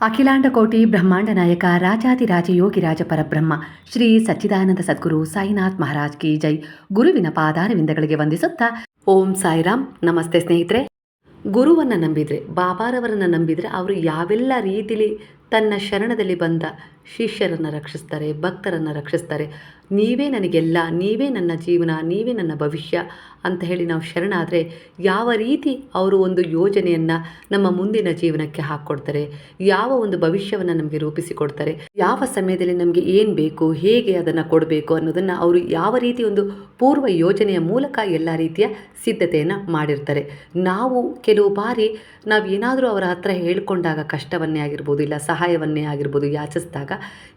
ಅಖಿಲಾಂಡ ಕೋಟಿ ಬ್ರಹ್ಮಾಂಡ ನಾಯಕ ರಾಜಾದಿರಾಜ ಯೋಗಿರಾಜ ಪರಬ್ರಹ್ಮ, ಶ್ರೀ ಸಚ್ಚಿದಾನಂದ ಸದ್ಗುರು ಸಾಯಿನಾಥ್ ಮಹಾರಾಜ್ ಕಿ ಜೈ. ಗುರುವಿನ ಪಾದಾರವಿಂದಗಳಿಗೆ ವಂದಿಸುತ್ತಾ ಓಂ ಸಾಯಿರಾಮ್. ನಮಸ್ತೆ ಸ್ನೇಹಿತರೆ. ಗುರುವನ್ನು ನಂಬಿದರೆ, ಬಾಬಾರವರನ್ನು ನಂಬಿದರೆ, ಅವರು ಯಾವೆಲ್ಲ ರೀತಿಲಿ ತನ್ನ ಶರಣದಲ್ಲಿ ಬಂದ ಶಿಷ್ಯರನ್ನು ರಕ್ಷಿಸ್ತಾರೆ, ಭಕ್ತರನ್ನು ರಕ್ಷಿಸ್ತಾರೆ. ನೀವೇ ನನಗೆಲ್ಲ, ನೀವೇ ನನ್ನ ಜೀವನ, ನೀವೇ ನನ್ನ ಭವಿಷ್ಯ ಅಂತ ಹೇಳಿ ನಾವು ಶರಣಾದರೆ ಯಾವ ರೀತಿ ಅವರು ಒಂದು ಯೋಜನೆಯನ್ನು ನಮ್ಮ ಮುಂದಿನ ಜೀವನಕ್ಕೆ ಹಾಕ್ಕೊಡ್ತಾರೆ ಯಾವ ಒಂದು ಭವಿಷ್ಯವನ್ನು ನಮಗೆ ರೂಪಿಸಿಕೊಡ್ತಾರೆ, ಯಾವ ಸಮಯದಲ್ಲಿ ನಮಗೆ ಏನು ಬೇಕು, ಹೇಗೆ ಅದನ್ನು ಕೊಡಬೇಕು ಅನ್ನೋದನ್ನು ಅವರು ಯಾವ ರೀತಿ ಒಂದು ಪೂರ್ವ ಯೋಜನೆಯ ಮೂಲಕ ಎಲ್ಲ ರೀತಿಯ ಸಿದ್ಧತೆಯನ್ನು ಮಾಡಿರ್ತಾರೆ. ನಾವು ಕೆಲವು ಬಾರಿ ನಾವು ಏನಾದರೂ ಅವರ ಹತ್ರ ಹೇಳ್ಕೊಂಡಾಗ ಕಷ್ಟವನ್ನೇ ಆಗಿರ್ಬೋದು, ಇಲ್ಲ ಸಹಾಯವನ್ನೇ ಆಗಿರ್ಬೋದು, ಯಾಚಿಸಿದಾಗ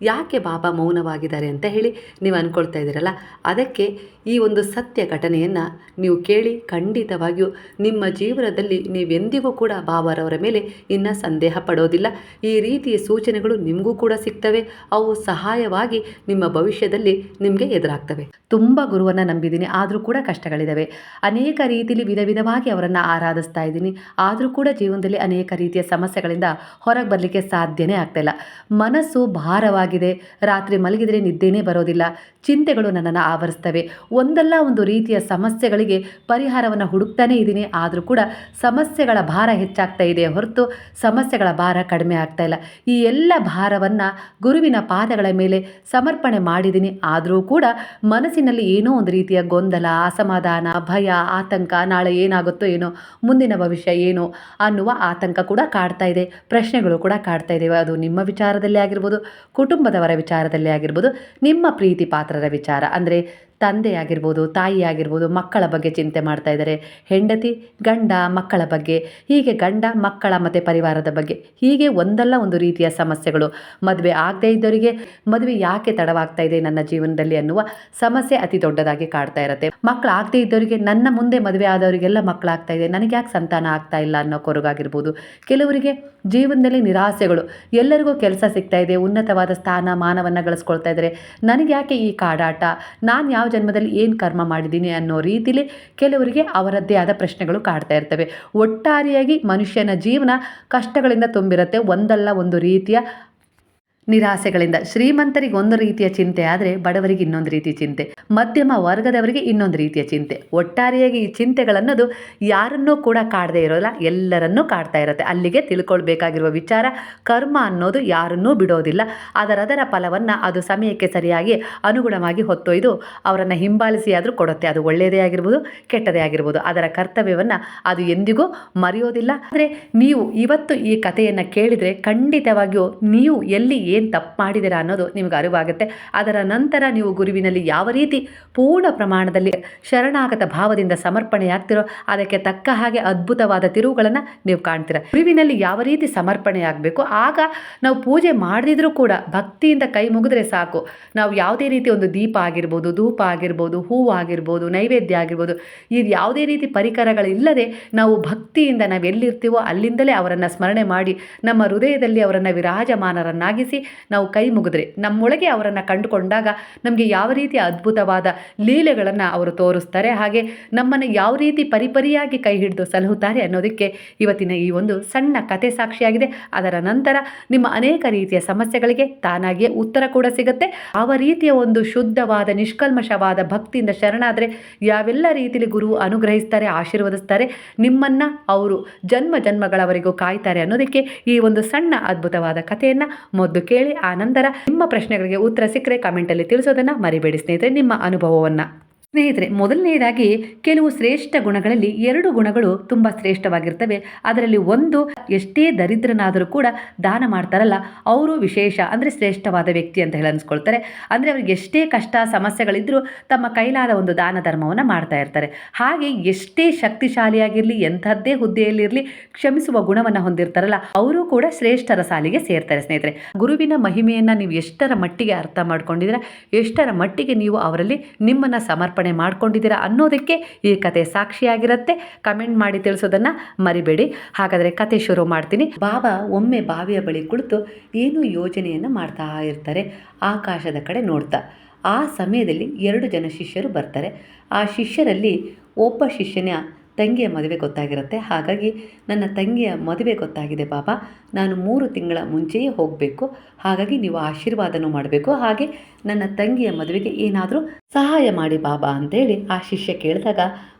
ಯಾಕೆ ಬಾಬಾ ಮೌನವಾಗಿದ್ದಾರೆ ಅಂತ ಹೇಳಿ ನೀವು ಅಂದ್ಕೊಳ್ತಾ ಇದ್ದೀರಲ್ಲ? ಅದಕ್ಕೆ ಈ ಒಂದು ಸತ್ಯ ಘಟನೆಯನ್ನು ನೀವು ಕೇಳಿ ಖಂಡಿತವಾಗಿಯೂ ನಿಮ್ಮ ಜೀವನದಲ್ಲಿ ನೀವೆಂದಿಗೂ ಕೂಡ ಬಾಬಾರವರ ಮೇಲೆ ಇನ್ನೂ ಸಂದೇಹ ಪಡೋದಿಲ್ಲ. ಈ ರೀತಿಯ ಸೂಚನೆಗಳು ನಿಮಗೂ ಕೂಡ ಸಿಗ್ತವೆ. ಅವು ಸಹಾಯವಾಗಿ ನಿಮ್ಮ ಭವಿಷ್ಯದಲ್ಲಿ ನಿಮಗೆ ಎದುರಾಗ್ತವೆ. ತುಂಬ ಗುರುವನ್ನು ನಂಬಿದ್ದೀನಿ. ಆದರೂ ಕೂಡ ಕಷ್ಟಗಳಿದ್ದಾವೆ ಅನೇಕ ರೀತಿಯಲ್ಲಿ ವಿಧ ವಿಧವಾಗಿ ಅವರನ್ನು ಆರಾಧಿಸ್ತಾ ಇದ್ದೀನಿ. ಆದರೂ ಕೂಡ ಜೀವನದಲ್ಲಿ ಅನೇಕ ರೀತಿಯ ಸಮಸ್ಯೆಗಳಿಂದ ಹೊರಗೆ ಬರಲಿಕ್ಕೆ ಸಾಧ್ಯನೇ ಆಗ್ತಾಯಿಲ್ಲ ಮನಸ್ಸು ಭಾರವಾಗಿದೆ. ರಾತ್ರಿ ಮಲಗಿದರೆ ನಿದ್ದೆನೇ ಬರೋದಿಲ್ಲ. ಚಿಂತೆಗಳು ನನ್ನನ್ನು ಆವರಿಸ್ತವೆ. ಒಂದಲ್ಲ ಒಂದು ರೀತಿಯ ಸಮಸ್ಯೆಗಳಿಗೆ ಪರಿಹಾರವನ್ನು ಹುಡುಕ್ತಾನೇ ಇದ್ದೀನಿ. ಆದರೂ ಕೂಡ ಸಮಸ್ಯೆಗಳ ಭಾರ ಹೆಚ್ಚಾಗ್ತಾ ಇದೆ ಹೊರತು ಸಮಸ್ಯೆಗಳ ಭಾರ ಕಡಿಮೆ ಆಗ್ತಾ ಇಲ್ಲ. ಈ ಎಲ್ಲ ಭಾರವನ್ನು ಗುರುವಿನ ಪಾದಗಳ ಮೇಲೆ ಸಮರ್ಪಣೆ ಮಾಡಿದ್ದೀನಿ. ಆದರೂ ಕೂಡ ಮನಸ್ಸಿನಲ್ಲಿ ಏನೋ ಒಂದು ರೀತಿಯ ಗೊಂದಲ, ಅಸಮಾಧಾನ, ಭಯ, ಆತಂಕ, ನಾಳೆ ಏನಾಗುತ್ತೋ ಏನೋ, ಮುಂದಿನ ಭವಿಷ್ಯ ಏನು ಅನ್ನುವ ಆತಂಕ ಕೂಡ ಕಾಡ್ತಾ ಇದೆ. ಪ್ರಶ್ನೆಗಳು ಕೂಡ ಕಾಡ್ತಾ ಇದ್ದೇವೆ ಅದು ನಿಮ್ಮ ವಿಚಾರದಲ್ಲಿ ಆಗಿರ್ಬೋದು ಕುಟುಂಬದವರ ವಿಚಾರದಲ್ಲಿ ಆಗಿರ್ಬೋದು ನಿಮ್ಮ ಪ್ರೀತಿ ಪಾತ್ರರ ವಿಚಾರ. ಅಂದರೆ ತಂದೆ ಆಗಿರ್ಬೋದು ತಾಯಿ ಆಗಿರ್ಬೋದು ಮಕ್ಕಳ ಬಗ್ಗೆ ಚಿಂತೆ ಮಾಡ್ತಾ ಇದ್ದಾರೆ. ಹೆಂಡತಿ, ಗಂಡ, ಮಕ್ಕಳ ಬಗ್ಗೆ. ಹೀಗೆ ಗಂಡ, ಮಕ್ಕಳ ಮತ್ತು ಪರಿವಾರದ ಬಗ್ಗೆ. ಹೀಗೆ ಒಂದಲ್ಲ ಒಂದು ರೀತಿಯ ಸಮಸ್ಯೆಗಳು. ಮದುವೆ ಆಗದೇ ಇದ್ದವರಿಗೆ ಮದುವೆ ಯಾಕೆ ತಡವಾಗ್ತಾ ಇದೆ ನನ್ನ ಜೀವನದಲ್ಲಿ ಅನ್ನುವ ಸಮಸ್ಯೆ ಅತಿ ದೊಡ್ಡದಾಗಿ ಕಾಡ್ತಾ ಇರುತ್ತೆ. ಮಕ್ಕಳು ಆಗದೇ ಇದ್ದವರಿಗೆ ನನ್ನ ಮುಂದೆ ಮದುವೆ ಆದವರಿಗೆಲ್ಲ ಮಕ್ಕಳಾಗ್ತಾ ಇದೆ. ನನಗೆ ಯಾಕೆ ಸಂತಾನ ಆಗ್ತಾ ಇಲ್ಲ ಅನ್ನೋ ಕೊರಗಾಗಿರ್ಬೋದು. ಕೆಲವರಿಗೆ ಜೀವನದಲ್ಲಿ ನಿರಾಸೆಗಳು. ಎಲ್ಲರಿಗೂ ಕೆಲಸ ಸಿಗ್ತಾ ಇದೆ. ಉನ್ನತವಾದ ಸ್ಥಾನ, ಮಾನವನ್ನು ಗಳಿಸ್ಕೊಳ್ತಾ ಇದ್ದಾರೆ. ನನಗೆ ಯಾಕೆ ಈ ಕಾಡಾಟ? ನಾನು ಯಾವ ಜನ್ಮದಲ್ಲಿ ಏನು ಕರ್ಮ ಮಾಡಿದ್ದೀನಿ ಅನ್ನೋ ರೀತಿಲಿ ಕೆಲವರಿಗೆ ಅವರದ್ದೇ ಆದ ಪ್ರಶ್ನೆಗಳು ಕಾಡ್ತಾ ಇರ್ತವೆ. ಒಟ್ಟಾರೆಯಾಗಿ ಮನುಷ್ಯನ ಜೀವನ ಕಷ್ಟಗಳಿಂದ ತುಂಬಿರುತ್ತೆ. ಒಂದಲ್ಲ ಒಂದು ರೀತಿಯ ನಿರಾಸೆಗಳಿಂದ. ಶ್ರೀಮಂತರಿಗೆ ಒಂದು ರೀತಿಯ ಚಿಂತೆ ಆದರೆ ಬಡವರಿಗೆ ಇನ್ನೊಂದು ರೀತಿಯ ಚಿಂತೆ. ಮಧ್ಯಮ ವರ್ಗದವರಿಗೆ ಇನ್ನೊಂದು ರೀತಿಯ ಚಿಂತೆ. ಒಟ್ಟಾರೆಯಾಗಿ ಈ ಚಿಂತೆಗಳನ್ನೋದು ಯಾರನ್ನೂ ಕೂಡ ಕಾಡದೇ ಇರೋಲ್ಲ, ಎಲ್ಲರನ್ನೂ ಕಾಡ್ತಾ ಇರುತ್ತೆ. ಅಲ್ಲಿಗೆ ತಿಳ್ಕೊಳ್ಬೇಕಾಗಿರುವ ವಿಚಾರ, ಕರ್ಮ ಅನ್ನೋದು ಯಾರನ್ನೂ ಬಿಡೋದಿಲ್ಲ. ಅದರದರ ಫಲವನ್ನು ಅದು ಸಮಯಕ್ಕೆ ಸರಿಯಾಗಿ ಅನುಗುಣವಾಗಿ ಹೊತ್ತೊಯ್ದು ಅವರನ್ನು ಹಿಂಬಾಲಿಸಿ ಆದರೂ ಕೊಡುತ್ತೆ. ಅದು ಒಳ್ಳೆಯದೇ ಆಗಿರ್ಬೋದು, ಕೆಟ್ಟದೇ ಆಗಿರ್ಬೋದು. ಅದರ ಕರ್ತವ್ಯವನ್ನು ಅದು ಎಂದಿಗೂ ಮರೆಯೋದಿಲ್ಲ. ಆದರೆ ನೀವು ಇವತ್ತು ಈ ಕಥೆಯನ್ನು ಕೇಳಿದರೆ ಖಂಡಿತವಾಗಿಯೂ ನೀವು ಎಲ್ಲಿ ಏನು ತಪ್ಪು ಮಾಡಿದ್ದೀರಾ ಅನ್ನೋದು ನಿಮಗೆ ಅರಿವಾಗುತ್ತೆ. ಅದರ ನಂತರ ನೀವು ಗುರುವಿನಲ್ಲಿ ಯಾವ ರೀತಿ ಪೂರ್ಣ ಪ್ರಮಾಣದಲ್ಲಿ ಶರಣಾಗತ ಭಾವದಿಂದ ಸಮರ್ಪಣೆಯಾಗ್ತಿರೋ ಅದಕ್ಕೆ ತಕ್ಕ ಹಾಗೆ ಅದ್ಭುತವಾದ ತಿರುವುಗಳನ್ನು ನೀವು ಕಾಣ್ತೀರ. ಗುರುವಿನಲ್ಲಿ ಯಾವ ರೀತಿ ಸಮರ್ಪಣೆ ಆಗಬೇಕು ಆಗ ನಾವು ಪೂಜೆ ಮಾಡದಿದ್ರೂ ಕೂಡ ಭಕ್ತಿಯಿಂದ ಕೈ ಮುಗಿದ್ರೆ ಸಾಕು. ನಾವು ಯಾವುದೇ ರೀತಿ ಒಂದು ದೀಪ ಆಗಿರ್ಬೋದು, ಧೂಪ ಆಗಿರ್ಬೋದು ಹೂವು ಆಗಿರ್ಬೋದು, ನೈವೇದ್ಯ ಆಗಿರ್ಬೋದು ಇದು ಯಾವುದೇ ರೀತಿ ಪರಿಕರಗಳಿಲ್ಲದೆ ನಾವು ಭಕ್ತಿಯಿಂದ ನಾವು ಎಲ್ಲಿರ್ತೀವೋ ಅಲ್ಲಿಂದಲೇ ಅವರನ್ನು ಸ್ಮರಣೆ ಮಾಡಿ ನಮ್ಮ ಹೃದಯದಲ್ಲಿ ಅವರನ್ನು ವಿರಾಜಮಾನರನ್ನಾಗಿಸಿ ನಾವು ಕೈ ಮುಗಿದ್ರೆ ನಮ್ಮೊಳಗೆ ಅವರನ್ನು ಕಂಡುಕೊಂಡಾಗ ನಮಗೆ ಯಾವ ರೀತಿಯ ಅದ್ಭುತವಾದ ಲೀಲೆಗಳನ್ನು ಅವರು ತೋರಿಸ್ತಾರೆ, ಹಾಗೆ ನಮ್ಮನ್ನು ಯಾವ ರೀತಿ ಪರಿಪರಿಯಾಗಿ ಕೈ ಹಿಡಿದು ಸಲಹುತ್ತಾರೆ ಅನ್ನೋದಕ್ಕೆ ಇವತ್ತಿನ ಈ ಒಂದು ಸಣ್ಣ ಕತೆ ಸಾಕ್ಷಿಯಾಗಿದೆ. ಅದರ ನಂತರ ನಿಮ್ಮ ಅನೇಕ ರೀತಿಯ ಸಮಸ್ಯೆಗಳಿಗೆ ತಾನಾಗಿಯೇ ಉತ್ತರ ಕೂಡ ಸಿಗುತ್ತೆ. ಯಾವ ರೀತಿಯ ಒಂದು ಶುದ್ಧವಾದ, ನಿಷ್ಕಲ್ಮಶವಾದ ಭಕ್ತಿಯಿಂದ ಶರಣಾದರೆ ಯಾವೆಲ್ಲ ರೀತಿಯಲ್ಲಿ ಗುರು ಅನುಗ್ರಹಿಸ್ತಾರೆ, ಆಶೀರ್ವದಿಸ್ತಾರೆ, ನಿಮ್ಮನ್ನು ಅವರು ಜನ್ಮ ಜನ್ಮಗಳವರೆಗೂ ಕಾಯ್ತಾರೆ ಅನ್ನೋದಕ್ಕೆ ಈ ಒಂದು ಸಣ್ಣ ಅದ್ಭುತವಾದ ಕಥೆಯನ್ನು ಮೊದಲು ಕೇಳಿ ಆ ನಂತರ ನಿಮ್ಮ ಪ್ರಶ್ನೆಗಳಿಗೆ ಉತ್ತರ ಸಿಕ್ಕರೆ ಕಮೆಂಟಲ್ಲಿ ತಿಳಿಸೋದನ್ನು ಮರಿಬೇಡಿ ಸ್ನೇಹಿತರೆ ನಿಮ್ಮ ಅನುಭವವನ್ನು. ಸ್ನೇಹಿತರೆ, ಮೊದಲನೆಯದಾಗಿ ಕೆಲವು ಶ್ರೇಷ್ಠ ಗುಣಗಳಲ್ಲಿ ಎರಡು ಗುಣಗಳು ತುಂಬ ಶ್ರೇಷ್ಠವಾಗಿರ್ತವೆ. ಅದರಲ್ಲಿ ಒಂದು, ಎಷ್ಟೇ ದರಿದ್ರನಾದರೂ ಕೂಡ ದಾನ ಮಾಡ್ತಾರಲ್ಲ, ಅವರು ವಿಶೇಷ, ಅಂದರೆ ಶ್ರೇಷ್ಠವಾದ ವ್ಯಕ್ತಿ ಅಂತ ಹೇಳಿ ಅನ್ಸ್ಕೊಳ್ತಾರೆ. ಅಂದರೆ ಅವ್ರಿಗೆ ಎಷ್ಟೇ ಕಷ್ಟ ಸಮಸ್ಯೆಗಳಿದ್ದರೂ ತಮ್ಮ ಕೈಲಾದ ಒಂದು ದಾನ ಧರ್ಮವನ್ನು ಮಾಡ್ತಾ ಇರ್ತಾರೆ. ಹಾಗೆ ಎಷ್ಟೇ ಶಕ್ತಿಶಾಲಿಯಾಗಿರಲಿ, ಎಂಥದ್ದೇ ಹುದ್ದೆಯಲ್ಲಿರಲಿ ಕ್ಷಮಿಸುವ ಗುಣವನ್ನು ಹೊಂದಿರ್ತಾರಲ್ಲ, ಅವರು ಕೂಡ ಶ್ರೇಷ್ಠರ ಸಾಲಿಗೆ ಸೇರ್ತಾರೆ ಸ್ನೇಹಿತರೆ. ಗುರುವಿನ ಮಹಿಮೆಯನ್ನು ನೀವು ಎಷ್ಟರ ಮಟ್ಟಿಗೆ ಅರ್ಥ ಮಾಡ್ಕೊಂಡಿದ್ದೀರಾ, ಎಷ್ಟರ ಮಟ್ಟಿಗೆ ನೀವು ಅವರಲ್ಲಿ ನಿಮ್ಮನ್ನು ಸಮರ್ಪಣೆ ಮಾಡ್ಕೊಂಡಿದ್ದೀರಾ ಅನ್ನೋದಕ್ಕೆ ಈ ಕತೆ ಸಾಕ್ಷಿಯಾಗಿರುತ್ತೆ. ಕಮೆಂಟ್ ಮಾಡಿ ತಿಳಿಸೋದನ್ನು ಮರಿಬೇಡಿ. ಹಾಗಾದರೆ ಕತೆ ಶುರು ಮಾಡ್ತೀನಿ. ಬಾಬಾ ಒಮ್ಮೆ ಬಾವಿಯ ಬಳಿ ಕುಳಿತು ಏನು ಯೋಜನೆಯನ್ನು ಮಾಡ್ತಾ ಇರ್ತಾರೆ. ಆಕಾಶದ ಕಡೆ ನೋಡ್ತಾ. ಆ ಸಮಯದಲ್ಲಿ ಎರಡು ಜನ ಶಿಷ್ಯರು ಬರ್ತಾರೆ. ಆ ಶಿಷ್ಯರಲ್ಲಿ ಒಬ್ಬ ಶಿಷ್ಯನ ತಂಗಿಯ ಮದುವೆ ಗೊತ್ತಾಗಿರುತ್ತೆ. ಹಾಗಾಗಿ ನನ್ನ ತಂಗಿಯ ಮದುವೆ ಗೊತ್ತಾಗಿದೆ ಬಾಬಾ ನಾನು ಮೂರು ತಿಂಗಳ ಮುಂಚೆಯೇ ಹೋಗಬೇಕು. ಹಾಗಾಗಿ ನೀವು ಆಶೀರ್ವಾದನೂ ಮಾಡಬೇಕು. ಹಾಗೆ ನನ್ನ ತಂಗಿಯ ಮದುವೆಗೆ ಏನಾದರೂ ಸಹಾಯ ಮಾಡಿ ಬಾಬಾ ಅಂತೇಳಿ ಆ ಶಿಷ್ಯ ಕೇಳಿದಾಗ,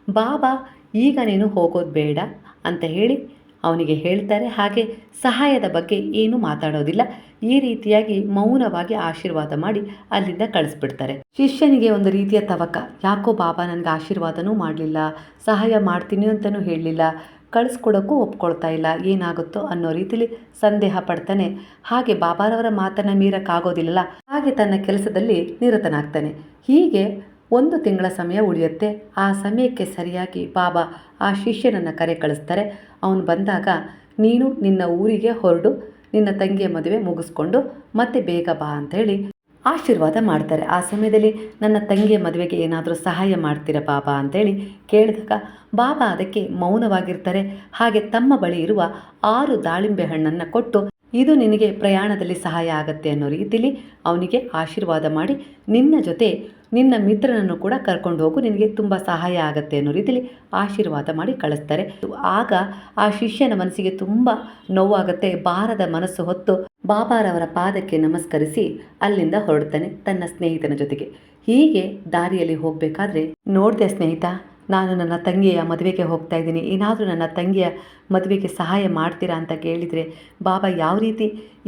ಬಾಬಾ, ಈಗ ನೀನು ಹೋಗೋದು ಬೇಡ ಅಂತ ಹೇಳಿ ಅವನಿಗೆ ಹೇಳ್ತಾರೆ, ಹಾಗೆ ಸಹಾಯದ ಬಗ್ಗೆ ಏನೂ ಮಾತಾಡೋದಿಲ್ಲ. ಈ ರೀತಿಯಾಗಿ ಮೌನವಾಗಿ ಆಶೀರ್ವಾದ ಮಾಡಿ ಅಲ್ಲಿಂದ ಕಳಿಸ್ಬಿಡ್ತಾರೆ. ಶಿಷ್ಯನಿಗೆ ಒಂದು ರೀತಿಯ ತವಕ, ಯಾಕೋ ಬಾಬಾ ನನಗೆ ಆಶೀರ್ವಾದನೂ ಮಾಡಲಿಲ್ಲ, ಸಹಾಯ ಮಾಡ್ತೀನಿ ಅಂತಲೂ ಹೇಳಲಿಲ್ಲ, ಕಳಿಸ್ಕೊಡೋಕ್ಕೂ ಒಪ್ಕೊಳ್ತಾ ಇಲ್ಲ, ಏನಾಗುತ್ತೋ ಅನ್ನೋ ರೀತಿಲಿ ಸಂದೇಹ ಪಡ್ತಾನೆ. ಹಾಗೆ ಬಾಬಾರವರ ಮಾತನ್ನು ಮೀರಕ್ಕಾಗೋದಿಲ್ಲಲ್ಲ, ಹಾಗೆ ತನ್ನ ಕೆಲಸದಲ್ಲಿ ನಿರತನಾಗ್ತಾನೆ. ಹೀಗೆ ಒಂದು ತಿಂಗಳ ಸಮಯ ಉಳಿಯುತ್ತೆ. ಆ ಸಮಯಕ್ಕೆ ಸರಿಯಾಗಿ ಬಾಬಾ ಆ ಶಿಷ್ಯನನ್ನು ಕರೆ ಕಳಿಸ್ತಾರೆ. ಅವನು ಬಂದಾಗ, ನೀನು ನಿನ್ನ ಊರಿಗೆ ಹೊರಡು, ನಿನ್ನ ತಂಗಿಯ ಮದುವೆ ಮುಗಿಸ್ಕೊಂಡು ಮತ್ತೆ ಬೇಗ ಬಾ ಅಂತ ಹೇಳಿ ಆಶೀರ್ವಾದ ಮಾಡ್ತಾರೆ. ಆ ಸಮಯದಲ್ಲಿ ನನ್ನ ತಂಗಿಯ ಮದುವೆಗೆ ಏನಾದರೂ ಸಹಾಯ ಮಾಡ್ತೀರ ಬಾಬಾ ಅಂತೇಳಿ ಕೇಳಿದಾಗ, ಬಾಬಾ ಅದಕ್ಕೆ ಮೌನವಾಗಿರ್ತಾರೆ. ಹಾಗೆ ತಮ್ಮ ಬಳಿ ಇರುವ ಆರು ದಾಳಿಂಬೆ ಹಣ್ಣನ್ನು ಕೊಟ್ಟು ಇದು ನಿನಗೆ ಪ್ರಯಾಣದಲ್ಲಿ ಸಹಾಯ ಆಗತ್ತೆ ಅನ್ನೋ ರೀತಿಲಿ ಅವನಿಗೆ ಆಶೀರ್ವಾದ ಮಾಡಿ ನಿನ್ನ ಜೊತೆ ನಿನ್ನ ಮಿತ್ರನನ್ನು ಕೂಡ ಕರ್ಕೊಂಡು ಹೋಗು, ನಿನಗೆ ತುಂಬ ಸಹಾಯ ಆಗುತ್ತೆ ಅನ್ನೋ ರೀತಿಲಿ ಆಶೀರ್ವಾದ ಮಾಡಿ ಕಳಿಸ್ತಾರೆ. ಆಗ ಆ ಶಿಷ್ಯನ ಮನಸ್ಸಿಗೆ ತುಂಬ ನೋವಾಗುತ್ತೆ ಬಾರದ ಮನಸ್ಸು ಹೊತ್ತು ಬಾಬಾರವರ ಪಾದಕ್ಕೆ ನಮಸ್ಕರಿಸಿ ಅಲ್ಲಿಂದ ಹೊರಡ್ತಾನೆ ತನ್ನ ಸ್ನೇಹಿತನ ಜೊತೆಗೆ. ಹೀಗೆ ದಾರಿಯಲ್ಲಿ ಹೋಗಬೇಕಾದ್ರೆ ನೋಡಿದೆ ಸ್ನೇಹಿತ ನಾನು ನನ್ನ ತಂಗಿಯ ಮದುವೆಗೆ ಹೋಗ್ತಾ ಇದ್ದೀನಿ. ಏನಾದರೂ ನನ್ನ ತಂಗಿಯ ಮದುವೆಗೆ ಸಹಾಯ ಮಾಡ್ತೀರಾ ಅಂತ ಕೇಳಿದರೆ, ಬಾಬಾ, ಯಾವ ರೀತಿ?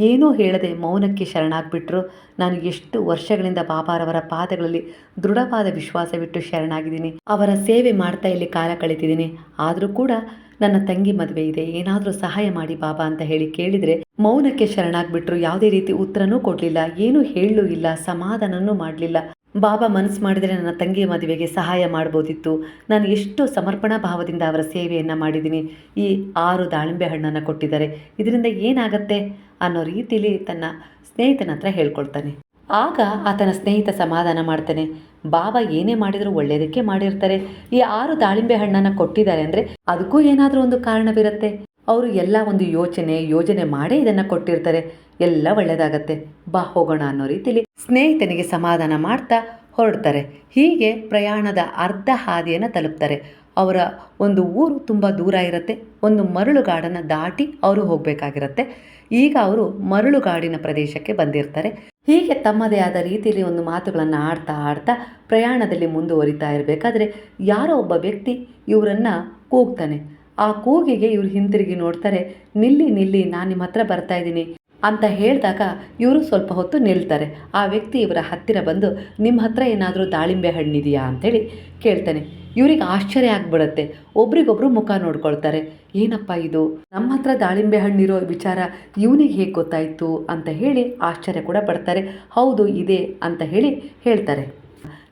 ಏನೂ ಹೇಳದೆ ಮೌನಕ್ಕೆ ಶರಣಾಗ್ಬಿಟ್ರು. ನಾನು ಎಷ್ಟು ವರ್ಷಗಳಿಂದ ಬಾಬಾರವರ ಪಾದಗಳಲ್ಲಿ ದೃಢವಾದ ವಿಶ್ವಾಸವಿಟ್ಟು ಶರಣಾಗಿದ್ದೀನಿ. ಅವರ ಸೇವೆ ಮಾಡ್ತಾ ಇಲ್ಲಿ ಕಾಲ ಕಳೀತಿದ್ದೀನಿ ಆದರೂ ಕೂಡ ನನ್ನ ತಂಗಿ ಮದುವೆ ಇದೆ, ಏನಾದರೂ ಸಹಾಯ ಮಾಡಿ ಬಾಬಾ ಅಂತ ಹೇಳಿ ಕೇಳಿದರೆ ಮೌನಕ್ಕೆ ಶರಣಾಗ್ಬಿಟ್ರು. ಯಾವುದೇ ರೀತಿ ಉತ್ತರನೂ ಕೊಡಲಿಲ್ಲ, ಏನೂ ಹೇಳಲೂ ಇಲ್ಲ, ಸಮಾಧಾನನೂ ಮಾಡಲಿಲ್ಲ. ಬಾಬಾ ಮನಸ್ಸು ಮಾಡಿದರೆ ನನ್ನ ತಂಗಿಯ ಮದುವೆಗೆ ಸಹಾಯ ಮಾಡ್ಬೋದಿತ್ತು. ನಾನು ಎಷ್ಟು ಸಮರ್ಪಣಾ ಭಾವದಿಂದ ಅವರ ಸೇವೆಯನ್ನು ಮಾಡಿದ್ದೀನಿ. ಈ ಆರು ದಾಳಿಂಬೆ ಹಣ್ಣನ್ನು ಕೊಟ್ಟಿದ್ದಾರೆ. ಇದರಿಂದ ಏನಾಗತ್ತೆ ಅನ್ನೋ ರೀತಿಲಿ ತನ್ನ ಸ್ನೇಹಿತನ ಹತ್ರ ಹೇಳ್ಕೊಳ್ತಾನೆ. ಆಗ ಆತನ ಸ್ನೇಹಿತ ಸಮಾಧಾನ ಮಾಡ್ತಾನೆ. ಬಾಬಾ ಏನೇ ಮಾಡಿದರೂ ಒಳ್ಳೆಯದಕ್ಕೆ ಮಾಡಿರ್ತಾರೆ. ಈ ಆರು ದಾಳಿಂಬೆ ಹಣ್ಣನ್ನು ಕೊಟ್ಟಿದ್ದಾರೆ ಅಂದರೆ ಅದಕ್ಕೂ ಏನಾದರೂ ಒಂದು ಕಾರಣವಿರುತ್ತೆ. ಅವರು ಎಲ್ಲ ಒಂದು ಯೋಚನೆ, ಯೋಜನೆ ಮಾಡೇ ಇದನ್ನು ಕೊಟ್ಟಿರ್ತಾರೆ. ಎಲ್ಲ ಒಳ್ಳೆಯದಾಗತ್ತೆ ಬಾ ಹೋಗೋಣ ಅನ್ನೋ ರೀತಿಲಿ ಸ್ನೇಹಿತನಿಗೆ ಸಮಾಧಾನ ಮಾಡ್ತಾ ಹೊರಡ್ತಾರೆ. ಹೀಗೆ ಪ್ರಯಾಣದ ಅರ್ಧ ಹಾದಿಯನ್ನು ತಲುಪ್ತಾರೆ. ಅವರ ಒಂದು ಊರು ತುಂಬ ದೂರ ಇರುತ್ತೆ. ಒಂದು ಮರಳುಗಾಡನ್ನು ದಾಟಿ ಅವರು ಹೋಗಬೇಕಾಗಿರುತ್ತೆ. ಈಗ ಅವರು ಮರಳುಗಾಡಿನ ಪ್ರದೇಶಕ್ಕೆ ಬಂದಿರ್ತಾರೆ. ಹೀಗೆ ತಮ್ಮದೇ ಆದ ರೀತಿಯಲ್ಲಿ ಒಂದು ಮಾತುಗಳನ್ನು ಆಡ್ತಾ ಆಡ್ತಾ ಪ್ರಯಾಣದಲ್ಲಿ ಮುಂದುವರಿತಾ ಇರಬೇಕಾದ್ರೆ ಯಾರೋ ಒಬ್ಬ ವ್ಯಕ್ತಿ ಇವರನ್ನು ಕೂಗ್ತಾನೆ. ಆ ಕೂಗಿಗೆ ಇವರು ಹಿಂತಿರುಗಿ ನೋಡ್ತಾರೆ, ನಿಲ್ಲಿ ನಿಲ್ಲಿ, ನಾನು ನಿಮ್ಮ ಹತ್ರ ಬರ್ತಾ ಇದ್ದೀನಿ. ಅಂತ ಹೇಳಿದಾಗ ಇವರು ಸ್ವಲ್ಪ ಹೊತ್ತು ನಿಲ್ತಾರೆ. ಆ ವ್ಯಕ್ತಿ ಇವರ ಹತ್ತಿರ ಬಂದು ನಿಮ್ಮ ಹತ್ರ ಏನಾದರೂ ದಾಳಿಂಬೆ ಹಣ್ಣಿದೆಯಾ? ಅಂತೇಳಿ ಕೇಳ್ತಾನೆ. ಇವ್ರಿಗೆ ಆಶ್ಚರ್ಯ ಆಗ್ಬಿಡುತ್ತೆ. ಒಬ್ರಿಗೊಬ್ರು ಮುಖ ನೋಡ್ಕೊಳ್ತಾರೆ. ಏನಪ್ಪ ಇದು? ನಮ್ಮ ಹತ್ರ ದಾಳಿಂಬೆ ಹಣ್ಣಿರೋ ವಿಚಾರ ಇವನಿಗೆ ಹೇಗೆ ಗೊತ್ತಾಯಿತು? ಅಂತ ಹೇಳಿ ಆಶ್ಚರ್ಯ ಕೂಡ ಪಡ್ತಾರೆ. ಹೌದು, ಇದೆ, ಅಂತ ಹೇಳಿ ಹೇಳ್ತಾರೆ.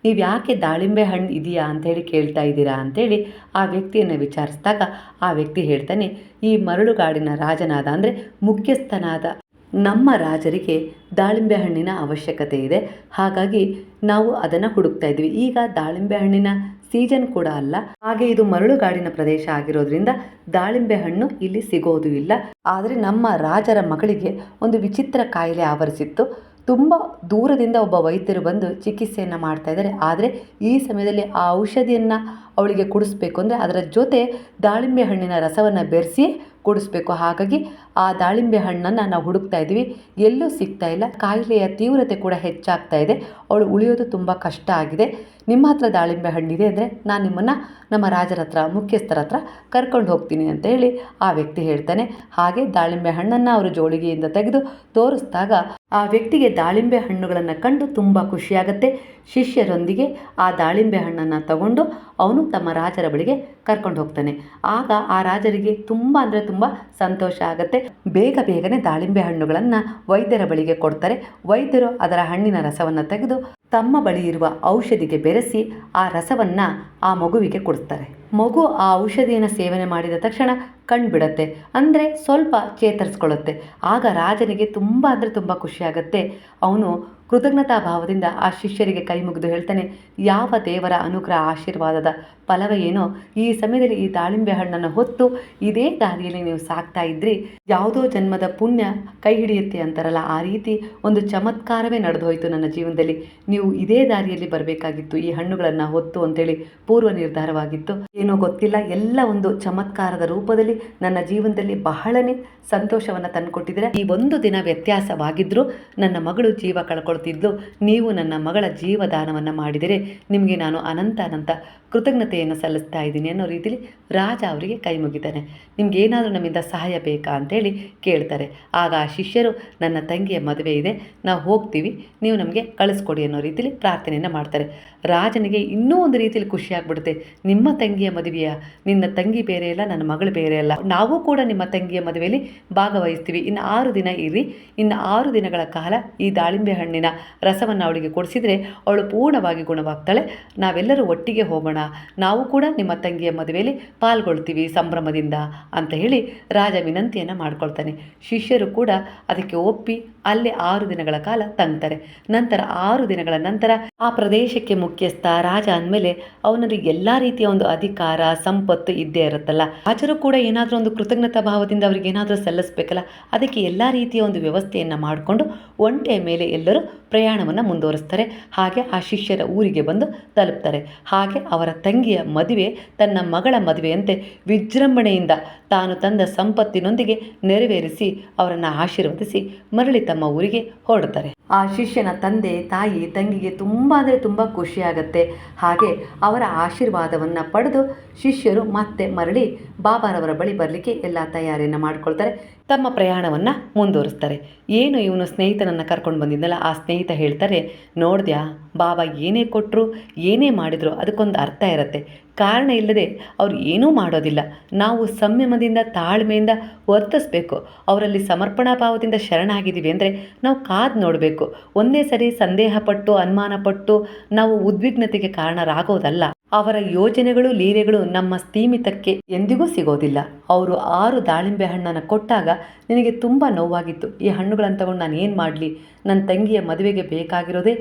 ನೀವು ಯಾಕೆ ದಾಳಿಂಬೆ ಹಣ್ಣು ಇದೆಯಾ? ಅಂಥೇಳಿ ಕೇಳ್ತಾ ಇದ್ದೀರಾ? ಅಂಥೇಳಿ ಆ ವ್ಯಕ್ತಿಯನ್ನು ವಿಚಾರಿಸಿದಾಗ ಆ ವ್ಯಕ್ತಿ ಹೇಳ್ತಾನೆ, ಈ ಮರಳುಗಾಡಿನ ರಾಜನಾದ ಅಂದರೆ ಮುಖ್ಯಸ್ಥನಾದ ನಮ್ಮ ರಾಜರಿಗೆ ದಾಳಿಂಬೆ ಹಣ್ಣಿನ ಅವಶ್ಯಕತೆ ಇದೆ. ಹಾಗಾಗಿ ನಾವು ಅದನ್ನು ಹುಡುಕ್ತಾ ಇದ್ವಿ. ಈಗ ದಾಳಿಂಬೆ ಹಣ್ಣಿನ ಸೀಸನ್ ಕೂಡ ಅಲ್ಲ. ಹಾಗೆ ಇದು ಮರಳುಗಾಡಿನ ಪ್ರದೇಶ ಆಗಿರೋದ್ರಿಂದ ದಾಳಿಂಬೆ ಹಣ್ಣು ಇಲ್ಲಿ ಸಿಗೋದು ಇಲ್ಲ. ಆದರೆ ನಮ್ಮ ರಾಜರ ಮಗಳಿಗೆ ಒಂದು ವಿಚಿತ್ರ ಕಾಯಿಲೆ ಆವರಿಸಿತ್ತು. ತುಂಬ ದೂರದಿಂದ ಒಬ್ಬ ವೈದ್ಯರು ಬಂದು ಚಿಕಿತ್ಸೆಯನ್ನು ಮಾಡ್ತಾ ಇದ್ದಾರೆ. ಆದರೆ ಈ ಸಮಯದಲ್ಲಿ ಆ ಔಷಧಿಯನ್ನು ಅವಳಿಗೆ ಕುಡಿಸ್ಬೇಕು ಅಂದರೆ ಅದರ ಜೊತೆ ದಾಳಿಂಬೆ ಹಣ್ಣಿನ ರಸವನ್ನು ಬೆರೆಸಿ ಕುಡಿಸ್ಬೇಕು. ಹಾಗಾಗಿ ಆ ದಾಳಿಂಬೆ ಹಣ್ಣನ್ನು ನಾವು ಹುಡುಕ್ತಾ ಇದ್ದೀವಿ. ಎಲ್ಲೂ ಸಿಗ್ತಾ ಇಲ್ಲ. ಕಾಯಿಲೆಯ ತೀವ್ರತೆ ಕೂಡ ಹೆಚ್ಚಾಗ್ತಾ ಇದೆ. ಅವಳು ಉಳಿಯೋದು ತುಂಬ ಕಷ್ಟ ಆಗಿದೆ. ನಿಮ್ಮ ಹತ್ರ ದಾಳಿಂಬೆ ಹಣ್ಣಿದೆ ಅಂದರೆ ನಾನು ನಿಮ್ಮನ್ನು ನಮ್ಮ ರಾಜರ ಹತ್ರ, ಮುಖ್ಯಸ್ಥರ ಹತ್ರ ಕರ್ಕೊಂಡು ಹೋಗ್ತೀನಿ ಅಂತ ಹೇಳಿ ಆ ವ್ಯಕ್ತಿ ಹೇಳ್ತಾನೆ. ಹಾಗೆ ದಾಳಿಂಬೆ ಹಣ್ಣನ್ನು ಅವರು ಜೋಳಿಗೆಯಿಂದ ತೆಗೆದು ತೋರಿಸಿದಾಗ ಆ ವ್ಯಕ್ತಿಗೆ ದಾಳಿಂಬೆ ಹಣ್ಣುಗಳನ್ನು ಕಂಡು ತುಂಬ ಖುಷಿಯಾಗುತ್ತೆ. ಶಿಷ್ಯರೊಂದಿಗೆ ಆ ದಾಳಿಂಬೆ ಹಣ್ಣನ್ನು ತಗೊಂಡು ಅವನು ತಮ್ಮ ರಾಜರ ಬಳಿಗೆ ಕರ್ಕೊಂಡು ಹೋಗ್ತಾನೆ. ಆಗ ಆ ರಾಜರಿಗೆ ತುಂಬ ಅಂದರೆ ತುಂಬ ಸಂತೋಷ ಆಗುತ್ತೆ. ಬೇಗ ಬೇಗನೆ ದಾಳಿಂಬೆ ಹಣ್ಣುಗಳನ್ನು ವೈದ್ಯರ ಬಳಿಗೆ ಕೊಡ್ತಾರೆ. ವೈದ್ಯರು ಅದರ ಹಣ್ಣಿನ ರಸವನ್ನು ತೆಗೆದು ತಮ್ಮ ಬಳಿ ಇರುವ ಔಷಧಿಗೆ ಬೆರೆಸಿ ಆ ರಸವನ್ನು ಆ ಮಗುವಿಗೆ ಕೊಡ್ತಾರೆ ಮಗು ಆ ಔಷಧಿಯನ್ನು ಸೇವನೆ ಮಾಡಿದ ತಕ್ಷಣ ಕಣ್ಬಿಡತ್ತೆ. ಅಂದರೆ ಸ್ವಲ್ಪ ಚೇತರಿಸ್ಕೊಳ್ಳುತ್ತೆ. ಆಗ ರಾಜನಿಗೆ ತುಂಬ ಅಂದರೆ ತುಂಬ ಖುಷಿಯಾಗತ್ತೆ. ಅವನು ಕೃತಜ್ಞತಾ ಭಾವದಿಂದ ಆ ಶಿಷ್ಯರಿಗೆ ಕೈ ಮುಗಿದು ಹೇಳ್ತಾನೆ, ಯಾವ ದೇವರ ಅನುಗ್ರಹ ಆಶೀರ್ವಾದದ ಫಲವೇ ಏನೋ ಈ ಸಮಯದಲ್ಲಿ ಈ ದಾಳಿಂಬೆ ಹಣ್ಣನ್ನು ಹೊತ್ತು ಇದೇ ದಾರಿಯಲ್ಲಿ ನೀವು ಸಾಕ್ತಾ ಇದ್ರಿ. ಯಾವುದೋ ಜನ್ಮದ ಪುಣ್ಯ ಕೈ ಹಿಡಿಯುತ್ತೆ ಅಂತಾರಲ್ಲ, ಆ ರೀತಿ ಒಂದು ಚಮತ್ಕಾರವೇ ನಡೆದು ಹೋಯಿತು ನನ್ನ ಜೀವನದಲ್ಲಿ. ನೀವು ಇದೇ ದಾರಿಯಲ್ಲಿ ಬರಬೇಕಾಗಿತ್ತು, ಈ ಹಣ್ಣುಗಳನ್ನು ಹೊತ್ತು ಅಂತೇಳಿ ಪೂರ್ವ ನಿರ್ಧಾರವಾಗಿತ್ತು. ಏನೋ ಗೊತ್ತಿಲ್ಲ, ಎಲ್ಲ ಒಂದು ಚಮತ್ಕಾರದ ರೂಪದಲ್ಲಿ ನನ್ನ ಜೀವನದಲ್ಲಿ ಬಹಳನೇ ಸಂತೋಷವನ್ನು ತಂದುಕೊಟ್ಟಿದ್ದೀರ ಈ ಒಂದು ದಿನ ವ್ಯತ್ಯಾಸವಾಗಿದ್ದರೂ ನನ್ನ ಮಗಳು ಜೀವ ಕಳ್ಕೊಳ್ತಿದ್ಲು ನೀವು ನನ್ನ ಮಗಳ ಜೀವದಾನವನ್ನು ಮಾಡಿದರೆ ನಿಮಗೆ ನಾನು ಅನಂತ ಅನಂತ ಕೃತಜ್ಞತೆಯನ್ನು ಸಲ್ಲಿಸ್ತಾ ಇದ್ದೀನಿ ಅನ್ನೋ ರೀತಿಲಿ ರಾಜ ಅವರಿಗೆ ಕೈ ಮುಗಿತಾನೆ. ನಿಮ್ಗೆ ಏನಾದರೂ ನಮ್ಮಿಂದ ಸಹಾಯ ಬೇಕಾ ಅಂತೇಳಿ ಕೇಳ್ತಾರೆ. ಆಗ ಆ ಶಿಷ್ಯರು, ನನ್ನ ತಂಗಿಯ ಮದುವೆ ಇದೆ, ನಾವು ಹೋಗ್ತೀವಿ, ನೀವು ನಮಗೆ ಕಳಿಸ್ಕೊಡಿ ಅನ್ನೋ ರೀತಿಯಲ್ಲಿ ಪ್ರಾರ್ಥನೆಯನ್ನು ಮಾಡ್ತಾರೆ. ರಾಜನಿಗೆ ಇನ್ನೂ ಒಂದು ರೀತಿಯಲ್ಲಿ ಖುಷಿ ಆಗ್ಬಿಡುತ್ತೆ. ನಿಮ್ಮ ತಂಗಿಯ ಮದುವೆಯ? ನಿನ್ನ ತಂಗಿ ಬೇರೆ ಅಲ್ಲ, ನನ್ನ ಮಗಳು ಬೇರೆ ಅಲ್ಲ. ನಾವು ಕೂಡ ನಿಮ್ಮ ತಂಗಿಯ ಮದುವೆಯಲ್ಲಿ ಭಾಗವಹಿಸ್ತೀವಿ. ಇನ್ನು ಆರು ದಿನ ಇರಿ. ಇನ್ನು ಆರು ದಿನಗಳ ಕಾಲ ಈ ದಾಳಿಂಬೆ ಹಣ್ಣಿನ ರಸವನ್ನು ಅವಳಿಗೆ ಕೊಡಿಸಿದರೆ ಅವಳು ಪೂರ್ಣವಾಗಿ ಗುಣವಾಗ್ತಾಳೆ. ನಾವೆಲ್ಲರೂ ಒಟ್ಟಿಗೆ ಹೋಗೋಣ. ನಾವು ಕೂಡ ನಿಮ್ಮ ತಂಗಿಯ ಮದುವೆಯಲ್ಲಿ ಪಾಲ್ಗೊಳ್ತೀವಿ ಸಂಭ್ರಮದಿಂದ ಅಂತ ಹೇಳಿ ರಾಜ ವಿನಂತಿಯನ್ನು ಮಾಡ್ಕೊಳ್ತಾನೆ. ಶಿಷ್ಯರು ಕೂಡ ಅದಕ್ಕೆ ಒಪ್ಪಿ ಅಲ್ಲೇ ಆರು ದಿನಗಳ ಕಾಲ ತಂಗ್ತಾರೆ. ನಂತರ ಆರು ದಿನಗಳ ನಂತರ ಆ ಪ್ರದೇಶಕ್ಕೆ ಮುಖ್ಯಸ್ಥ ರಾಜ ಅಂದಮೇಲೆ ಅವನಲ್ಲಿ ಎಲ್ಲ ರೀತಿಯ ಒಂದು ಅಧಿಕಾರ, ಸಂಪತ್ತು ಇದ್ದೇ ಇರುತ್ತಲ್ಲ. ರಾಜರು ಕೂಡ ಏನಾದರೂ ಒಂದು ಕೃತಜ್ಞತಾ ಭಾವದಿಂದ ಅವ್ರಿಗೆ ಏನಾದರೂ ಸಲ್ಲಿಸಬೇಕಲ್ಲ, ಅದಕ್ಕೆ ಎಲ್ಲ ರೀತಿಯ ಒಂದು ವ್ಯವಸ್ಥೆಯನ್ನು ಮಾಡಿಕೊಂಡು ಒಂಟೆಯ ಮೇಲೆ ಎಲ್ಲರೂ ಪ್ರಯಾಣವನ್ನು ಮುಂದುವರಿಸ್ತಾರೆ. ಹಾಗೆ ಆ ಶಿಷ್ಯರ ಊರಿಗೆ ಬಂದು ತಲುಪ್ತಾರೆ. ಹಾಗೆ ಅವರ ತಂಗಿಯ ಮದುವೆ ತನ್ನ ಮಗಳ ಮದುವೆಯಂತೆ ವಿಜೃಂಭಣೆಯಿಂದ ತಾನು ತಂದ ಸಂಪತ್ತಿನೊಂದಿಗೆ ನೆರವೇರಿಸಿ ಅವರನ್ನು ಆಶೀರ್ವದಿಸಿ ಮರಳಿ ತಮ್ಮ ಊರಿಗೆ ಹೊರಡ್ತಾರೆ ಆ ಶಿಷ್ಯನ ತಂದೆ, ತಾಯಿ, ತಂಗಿಗೆ ತುಂಬ ಅಂದರೆ ತುಂಬ ಖುಷಿಯಾಗತ್ತೆ. ಹಾಗೆ ಅವರ ಆಶೀರ್ವಾದವನ್ನು ಪಡೆದು ಶಿಷ್ಯರು ಮತ್ತೆ ಮರಳಿ ಬಾಬಾರವರ ಬಳಿ ಬರಲಿಕ್ಕೆ ಎಲ್ಲ ತಯಾರಿಯನ್ನು ಮಾಡ್ಕೊಳ್ತಾರೆ. ತಮ್ಮ ಪ್ರಯಾಣವನ್ನು ಮುಂದುವರಿಸ್ತಾರೆ. ಏನು ಇವನು ಸ್ನೇಹಿತನನ್ನು ಕರ್ಕೊಂಡು ಬಂದಿದ್ದಲ್ಲ ಆ ಸ್ನೇಹಿತ ಹೇಳ್ತಾರೆ, ನೋಡ್ದ್ಯಾ ಬಾಬಾ ಏನೇ ಕೊಟ್ಟರು ಏನೇ ಮಾಡಿದ್ರು ಅದಕ್ಕೊಂದು ಅರ್ಥ ಇರುತ್ತೆ. ಕಾರಣ ಇಲ್ಲದೆ ಅವ್ರು ಏನೂ ಮಾಡೋದಿಲ್ಲ. ನಾವು ಸಂಯಮದಿಂದ, ತಾಳ್ಮೆಯಿಂದ ವರ್ತಿಸ್ಬೇಕು. ಅವರಲ್ಲಿ ಸಮರ್ಪಣಾ ಭಾವದಿಂದ ಶರಣಾಗಿದ್ದೀವಿ ಅಂದರೆ ನಾವು ಕಾದು ನೋಡಬೇಕು. ಒಂದೇ ಸರಿ ಸಂದೇಹ ಪಟ್ಟು ನಾವು ಉದ್ವಿಗ್ನತೆಗೆ ಕಾರಣರಾಗೋದಲ್ಲ. ಅವರ ಯೋಜನೆಗಳು, ಲೀಲೆಗಳು ನಮ್ಮ ಸ್ಥೀಮಿತಕ್ಕೆ ಎಂದಿಗೂ ಸಿಗೋದಿಲ್ಲ. ಅವರು ಆರು ದಾಳಿಂಬೆ ಹಣ್ಣನ್ನು ಕೊಟ್ಟಾಗ ನಿನಗೆ ತುಂಬ ನೋವಾಗಿತ್ತು. ಈ ಹಣ್ಣುಗಳನ್ನು ತಗೊಂಡು ನಾನು ಏನು ಮಾಡಲಿ? ನನ್ನ ತಂಗಿಯ ಮದುವೆಗೆ ಬೇಕಾಗಿರೋದೇ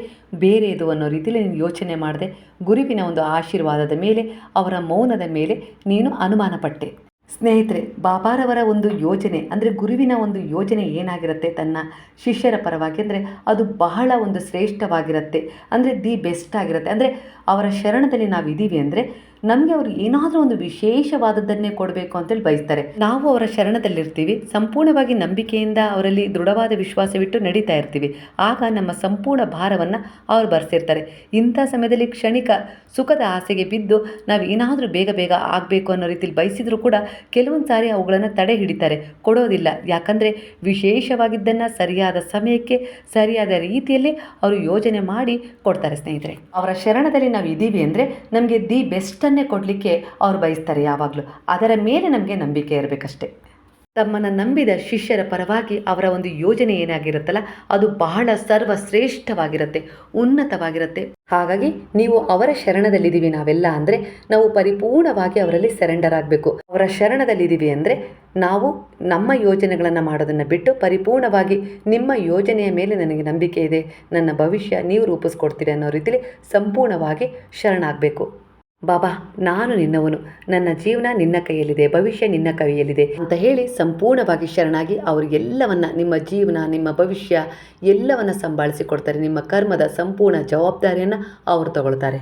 ಬೇರೆದು ಅನ್ನೋ ರೀತಿಯಲ್ಲಿ ನೀನು ಯೋಚನೆ ಮಾಡಿದೆ, ಗುರುವಿನ ಒಂದು ಆಶೀರ್ವಾದದ ಮೇಲೆ, ಅವರ ಮೌನದ ಮೇಲೆ ನೀನು ಅನುಮಾನ ಪಟ್ಟೆ ಸ್ನೇಹಿತರೆ ಬಾಬಾರವರ ಒಂದು ಯೋಜನೆ, ಅಂದರೆ ಗುರುವಿನ ಒಂದು ಯೋಜನೆ ಏನಾಗಿರುತ್ತೆ ತನ್ನ ಶಿಷ್ಯರ ಪರವಾಗಿ? ಅಂದರೆ ಅದು ಬಹಳ ಒಂದು ಶ್ರೇಷ್ಠವಾಗಿರುತ್ತೆ, ಅಂದರೆ ದಿ ಬೆಸ್ಟ್ ಆಗಿರುತ್ತೆ. ಅಂದರೆ ಅವರ ಶರಣದಲ್ಲಿ ನಾವು ಇದ್ದೀವಿ ಅಂದರೆ ನಮಗೆ ಅವರು ಏನಾದರೂ ಒಂದು ವಿಶೇಷವಾದದ್ದನ್ನೇ ಕೊಡಬೇಕು ಅಂತೇಳಿ ಬಯಸ್ತಾರೆ. ನಾವು ಅವರ ಶರಣದಲ್ಲಿರ್ತೀವಿ, ಸಂಪೂರ್ಣವಾಗಿ ನಂಬಿಕೆಯಿಂದ ಅವರಲ್ಲಿ ದೃಢವಾದ ವಿಶ್ವಾಸವಿಟ್ಟು ನಡೀತಾ ಇರ್ತೀವಿ. ಆಗ ನಮ್ಮ ಸಂಪೂರ್ಣ ಭಾರವನ್ನು ಅವರು ಬರೆಸಿರ್ತಾರೆ. ಇಂಥ ಸಮಯದಲ್ಲಿ ಕ್ಷಣಿಕ ಸುಖದ ಆಸೆಗೆ ಬಿದ್ದು ನಾವು ಏನಾದರೂ ಬೇಗ ಬೇಗ ಆಗಬೇಕು ಅನ್ನೋ ರೀತಿಯಲ್ಲಿ ಬಯಸಿದರೂ ಕೂಡ ಕೆಲವೊಂದು ಸಾರಿ ಅವುಗಳನ್ನು ತಡೆ ಹಿಡಿತಾರೆ. ಕೊಡೋದಿಲ್ಲ. ಯಾಕಂದರೆ ವಿಶೇಷವಾಗಿದ್ದನ್ನು ಸರಿಯಾದ ಸಮಯಕ್ಕೆ, ಸರಿಯಾದ ರೀತಿಯಲ್ಲಿ ಅವರು ಯೋಜನೆ ಮಾಡಿ ಕೊಡ್ತಾರೆ ಸ್ನೇಹಿತರೆ. ಅವರ ಶರಣದಲ್ಲಿ ನಾವು ಇದ್ದೀವಿ ಅಂದರೆ ನಮಗೆ ದಿ ಬೆಸ್ಟನ್ನೇ ಕೊಡಲಿಕ್ಕೆ ಅವ್ರು ಬಯಸ್ತಾರೆ ಯಾವಾಗಲೂ. ಅದರ ಮೇಲೆ ನಮಗೆ ನಂಬಿಕೆ ಇರಬೇಕಷ್ಟೆ. ತಮ್ಮನ್ನು ನಂಬಿದ ಶಿಷ್ಯರ ಪರವಾಗಿ ಅವರ ಒಂದು ಯೋಜನೆ ಏನಾಗಿರುತ್ತಲ್ಲ, ಅದು ಬಹಳ ಸರ್ವಶ್ರೇಷ್ಠವಾಗಿರುತ್ತೆ, ಉನ್ನತವಾಗಿರುತ್ತೆ. ಹಾಗಾಗಿ ನೀವು ಅವರ ಶರಣದಲ್ಲಿದ್ದೀವಿ ನಾವೆಲ್ಲ ಅಂದರೆ, ನಾವು ಪರಿಪೂರ್ಣವಾಗಿ ಅವರಲ್ಲಿ ಸೆರೆಂಡರ್ ಆಗಬೇಕು ಅವರ ಶರಣದಲ್ಲಿದ್ದೀವಿ ಅಂದರೆ, ನಾವು ನಮ್ಮ ಯೋಜನೆಗಳನ್ನು ಮಾಡೋದನ್ನು ಬಿಟ್ಟು ಪರಿಪೂರ್ಣವಾಗಿ ನಿಮ್ಮ ಯೋಜನೆಯ ಮೇಲೆ ನನಗೆ ನಂಬಿಕೆ ಇದೆ, ನನ್ನ ಭವಿಷ್ಯ ನೀವು ರೂಪಿಸ್ಕೊಡ್ತೀರಿ ಅನ್ನೋ ರೀತಿಯಲ್ಲಿ ಸಂಪೂರ್ಣವಾಗಿ ಶರಣಾಗಬೇಕು. ಬಾಬಾ, ನಾನು ನಿನ್ನವನು. ನನ್ನ ಜೀವನ ನಿನ್ನ ಕೈಯಲ್ಲಿದೆ, ಭವಿಷ್ಯ ನಿನ್ನ ಕೈಯಲ್ಲಿದೆ ಅಂತ ಹೇಳಿ ಸಂಪೂರ್ಣವಾಗಿ ಶರಣಾಗಿ ಅವರಿಗೆಲ್ಲವನ್ನ ನಿಮ್ಮ ಜೀವನ, ನಿಮ್ಮ ಭವಿಷ್ಯ ಎಲ್ಲವನ್ನ ಸಂಭಾಳಿಸಿಕೊಡ್ತಾರೆ. ನಿಮ್ಮ ಕರ್ಮದ ಸಂಪೂರ್ಣ ಜವಾಬ್ದಾರಿಯನ್ನು ಅವರು ತಗೊಳ್ತಾರೆ.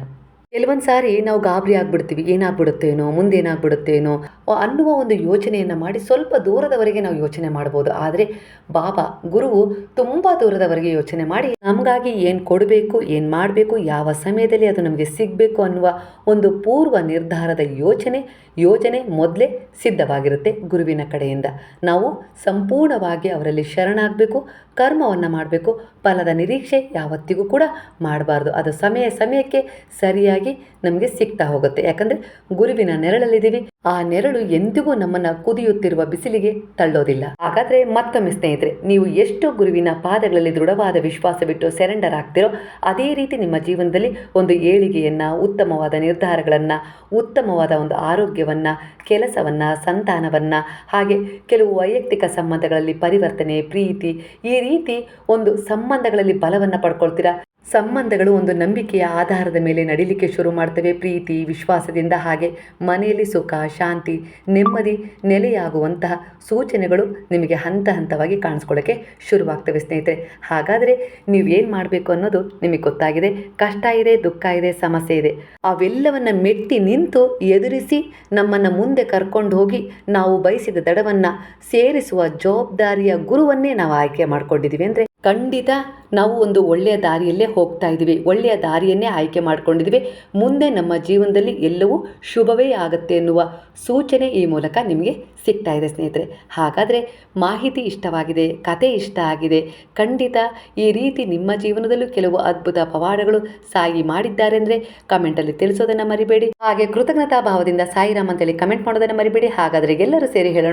ಕೆಲವೊಂದು ಸಾರಿ ನಾವು ಗಾಬರಿ ಆಗ್ಬಿಡ್ತೀವಿ. ಏನಾಗ್ಬಿಡುತ್ತೇನೋ, ಮುಂದೇನಾಗ್ಬಿಡುತ್ತೇನೋ ಅನ್ನುವ ಒಂದು ಯೋಚನೆಯನ್ನು ಮಾಡಿ ಸ್ವಲ್ಪ ದೂರದವರೆಗೆ ನಾವು ಯೋಚನೆ ಮಾಡ್ಬೋದು. ಆದರೆ ಬಾಬಾ, ಗುರುವು ತುಂಬ ದೂರದವರೆಗೆ ಯೋಚನೆ ಮಾಡಿ ನಮಗಾಗಿ ಏನು ಕೊಡಬೇಕು, ಏನು ಮಾಡಬೇಕು, ಯಾವ ಸಮಯದಲ್ಲಿ ಅದು ನಮಗೆ ಸಿಗಬೇಕು ಅನ್ನುವ ಒಂದು ಪೂರ್ವ ನಿರ್ಧಾರದ ಯೋಚನೆ ಯೋಜನೆ ಮೊದಲೇ ಸಿದ್ಧವಾಗಿರುತ್ತೆ ಗುರುವಿನ ಕಡೆಯಿಂದ. ನಾವು ಸಂಪೂರ್ಣವಾಗಿ ಅವರಲ್ಲಿ ಶರಣಾಗಬೇಕು, ಕರ್ಮವನ್ನು ಮಾಡಬೇಕು, ಫಲದ ನಿರೀಕ್ಷೆ ಯಾವತ್ತಿಗೂ ಕೂಡ ಮಾಡಬಾರ್ದು. ಅದು ಸಮಯ, ಸಮಯಕ್ಕೆ ಸರಿಯಾಗಿ ನಮಗೆ ಸಿಗ್ತಾ ಹೋಗುತ್ತೆ. ಯಾಕಂದರೆ ಗುರುವಿನ ನೆರಳಲ್ಲಿದ್ದೀವಿ. ಆ ನೆರಳು ಎಂದಿಗೂ ನಮ್ಮನ್ನ ಕುದಿಯುತ್ತಿರುವ ಬಿಸಿಲಿಗೆ ತಳ್ಳೋದಿಲ್ಲ. ಹಾಗಾದ್ರೆ ಮತ್ತೊಮ್ಮೆ ಸ್ನೇಹಿತರೆ, ನೀವು ಎಷ್ಟು ಗುರುವಿನ ಪಾದಗಳಲ್ಲಿ ದೃಢವಾದ ವಿಶ್ವಾಸ ಬಿಟ್ಟು ಸೆರೆಂಡರ್ ಆಗ್ತಿರೋ ಅದೇ ರೀತಿ ನಿಮ್ಮ ಜೀವನದಲ್ಲಿ ಒಂದು ಏಳಿಗೆಯನ್ನ, ಉತ್ತಮವಾದ ನಿರ್ಧಾರಗಳನ್ನ, ಉತ್ತಮವಾದ ಒಂದು ಆರೋಗ್ಯವನ್ನ, ಕೆಲಸವನ್ನ, ಸಂತಾನವನ್ನ, ಹಾಗೆ ಕೆಲವು ವೈಯಕ್ತಿಕ ಸಂಬಂಧಗಳಲ್ಲಿ ಪರಿವರ್ತನೆ, ಪ್ರೀತಿ ಈ ರೀತಿ ಒಂದು ಸಂಬಂಧಗಳಲ್ಲಿ ಬಲವನ್ನು ಪಡ್ಕೊಳ್ತೀರಾ? ಸಂಬಂಧಗಳು ಒಂದು ನಂಬಿಕೆಯ ಆಧಾರದ ಮೇಲೆ ನಡೀಲಿಕ್ಕೆ ಶುರು ಮಾಡ್ತವೆ. ಪ್ರೀತಿ, ವಿಶ್ವಾಸದಿಂದ ಹಾಗೆ ಮನೆಯಲ್ಲಿ ಸುಖ, ಶಾಂತಿ, ನೆಮ್ಮದಿ, ನೆಲೆಯಾಗುವಂತಹ ಸೂಚನೆಗಳು ನಿಮಗೆ ಹಂತ ಹಂತವಾಗಿ ಕಾಣಿಸ್ಕೊಳ್ಳೋಕ್ಕೆ ಶುರುವಾಗ್ತವೆ ಸ್ನೇಹಿತರೆ. ಹಾಗಾದರೆ ನೀವು ಏನು ಮಾಡಬೇಕು ಅನ್ನೋದು ನಿಮಗೆ ಗೊತ್ತಾಗಿದೆ. ಕಷ್ಟ ಇದೆ, ದುಃಖ ಇದೆ, ಸಮಸ್ಯೆ ಇದೆ. ಅವೆಲ್ಲವನ್ನು ಮೆಟ್ಟಿ ನಿಂತು ಎದುರಿಸಿ ನಮ್ಮನ್ನು ಮುಂದೆ ಕರ್ಕೊಂಡು ಹೋಗಿ ನಾವು ಬಯಸಿದ ದಡವನ್ನು ಸೇರಿಸುವ ಜವಾಬ್ದಾರಿಯ ಗುರುವನ್ನೇ ನಾವು ಆಯ್ಕೆ ಮಾಡಿಕೊಂಡಿದ್ದೀವಿ ಅಂದರೆ ಖಂಡಿತ ನಾವು ಒಂದು ಒಳ್ಳೆಯ ದಾರಿಯಲ್ಲೇ ಹೋಗ್ತಾ ಇದ್ದೀವಿ. ಒಳ್ಳೆಯ ದಾರಿಯನ್ನೇ ಆಯ್ಕೆ ಮಾಡ್ಕೊಂಡಿದ್ದೀವಿ. ಮುಂದೆ ನಮ್ಮ ಜೀವನದಲ್ಲಿ ಎಲ್ಲವೂ ಶುಭವೇ ಆಗುತ್ತೆ ಎನ್ನುವ ಸೂಚನೆ ಈ ಮೂಲಕ ನಿಮಗೆ ಸಿಗ್ತಾ ಇದೆ ಸ್ನೇಹಿತರೆ. ಹಾಗಾದರೆ ಮಾಹಿತಿ ಇಷ್ಟವಾಗಿದೆ, ಕತೆ ಇಷ್ಟ ಆಗಿದೆ, ಖಂಡಿತ ಈ ರೀತಿ ನಿಮ್ಮ ಜೀವನದಲ್ಲೂ ಕೆಲವು ಅದ್ಭುತ ಪವಾಡಗಳು ಸಾಯಿ ಮಾಡಿದ್ದಾರೆ ಅಂದರೆ ಕಮೆಂಟಲ್ಲಿ ತಿಳಿಸೋದನ್ನು ಮರಿಬೇಡಿ. ಹಾಗೆ ಕೃತಜ್ಞತಾ ಭಾವದಿಂದ ಸಾಯಿರಾಮ್ ಅಂತೇಳಿ ಕಮೆಂಟ್ ಮಾಡೋದನ್ನು ಮರಿಬೇಡಿ. ಹಾಗಾದರೆ ಎಲ್ಲರೂ ಸೇರಿ ಹೇಳೋಣ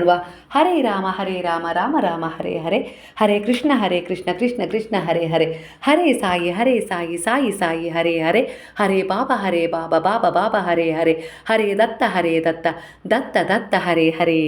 ಹರೇ ರಾಮ ಹರೇ ರಾಮ ರಾಮ ರಾಮ, ಹರೇ ಹರೇ. ಹರೇ ಕೃಷ್ಣ ಹರೇ ಕೃಷ್ಣ ಕೃಷ್ಣ ಕೃಷ್ಣ, ಹರೇ ಹರೇ. ಹರೇ ಸಾಯಿ ಹರೇ ಸಾಯಿ ಸಾಯಿ ಸಾಯಿ, ಹರೇ ಹರೇ. ಹರೇ ಬಾಬಾ ಹರೇ ಬಾಬಾ ಬಾಬಾ ಬಾಬಾ, ಹರೇ ಹರೇ. ಹರೇ ದತ್ತ ಹರೇ ದತ್ತ. ದತ್ತ ದತ್ತ, ಹರೇ ಹರೇ.